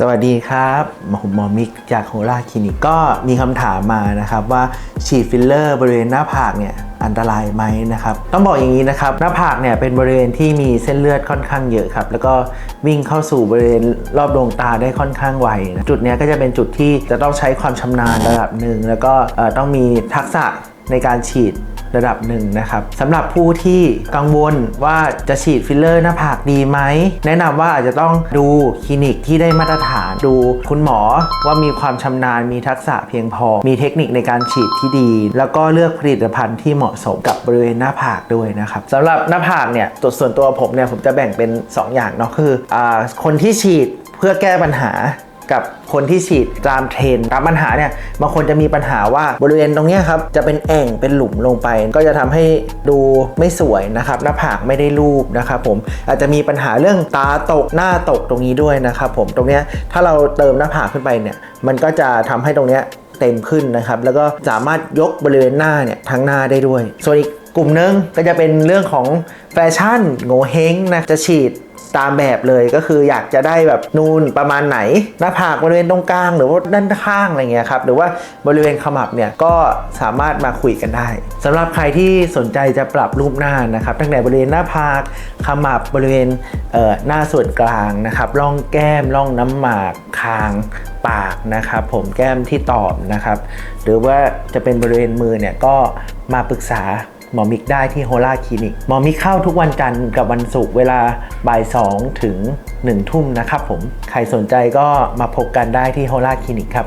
สวัสดีครับผมหมอมิกจากโฮล่าคลินิกก็มีคำถามมานะครับว่าฉีดฟิลเลอร์บริเวณหน้าผากเนี่ยอันตรายไหมนะครับต้องบอกอย่างนี้นะครับหน้าผากเนี่ยเป็นบริเวณที่มีเส้นเลือดค่อนข้างเยอะครับแล้วก็วิ่งเข้าสู่บริเวณรอบดวงตาได้ค่อนข้างไวนะจุดนี้ก็จะเป็นจุดที่จะต้องใช้ความชำนาญระดับหนึ่งแล้วก็ต้องมีทักษะ ในการฉีดระดับหนึ่งนะครับสำหรับผู้ที่กังวลว่าจะฉีดฟิลเลอร์หน้าผากดีไหม แนะนำว่าอาจจะต้องดูคลินิกที่ได้มาตรฐานดูคุณหมอว่ามีความชำนาญมีทักษะเพียงพอ มีเทคนิคในการฉีดที่ดี แล้วก็เลือกผลิตภัณฑ์ที่เหมาะสมกับบริเวณหน้าผากด้วยนะครับสำหรับหน้าผากเนี่ยตัวส่วนตัวผมเนี่ยผมจะแบ่งเป็น 2 อย่างเนาะคืออคนที่ฉีดเพื่อแก้ปัญหา กับคนที่ฉีดตามเทรนด์ตามปัญหาเนี่ยบางคนจะมีปัญหาว่าบริเวณตรงนี้ครับจะเป็นแอ่งเป็นหลุมลงไป ก็จะทำให้ดูไม่สวยนะครับหน้าผากไม่ได้รูปนะครับผมอาจจะมีปัญหาเรื่องตาตกหน้าตกตรงนี้ด้วยนะครับผมตรงนี้ถ้าเราเติมหน้าผากขึ้นไปเนี่ยมันก็จะทำให้ตรงนี้เต็มขึ้นนะครับแล้วก็สามารถยกบริเวณหน้าเนี่ยทั้งหน้าได้ด้วยส่วนอีก กลุ่มหนึงก็จะเป็นเรื่องของแฟชั่นโงเฮงนะจะฉีดตามแบบเลยก็คืออยากจะได้แบบนูนประมาณไหน หน้าผากบริเวณตรงกลาง หรือว่าด้านข้างอะไรเงี้ยครับหรือว่าบริเวณขมับเนี่ยก็สามารถมาคุยกันได้สำหรับใครที่สนใจจะปรับรูปหน้านะครับตั้งแต่บริเวณหน้าผากขมับบริเวณเอ่อหน้าส่วนกลางนะครับร่องแก้มร่องน้ำหมากคางปากนะครับผมแก้มที่ตอบนะครับ หรือว่าจะเป็นบริเวณมือเนี่ยก็มาปรึกษา หมอมิกได้ที่โฮล่าคลินิก หมอมิกเข้าทุกวันจันทร์กับวันศุกร์เวลาบ่าย 2 ถึง 1 ทุ่มนะครับผม ใครสนใจก็มาพบกันได้ที่โฮล่าคลินิกครับ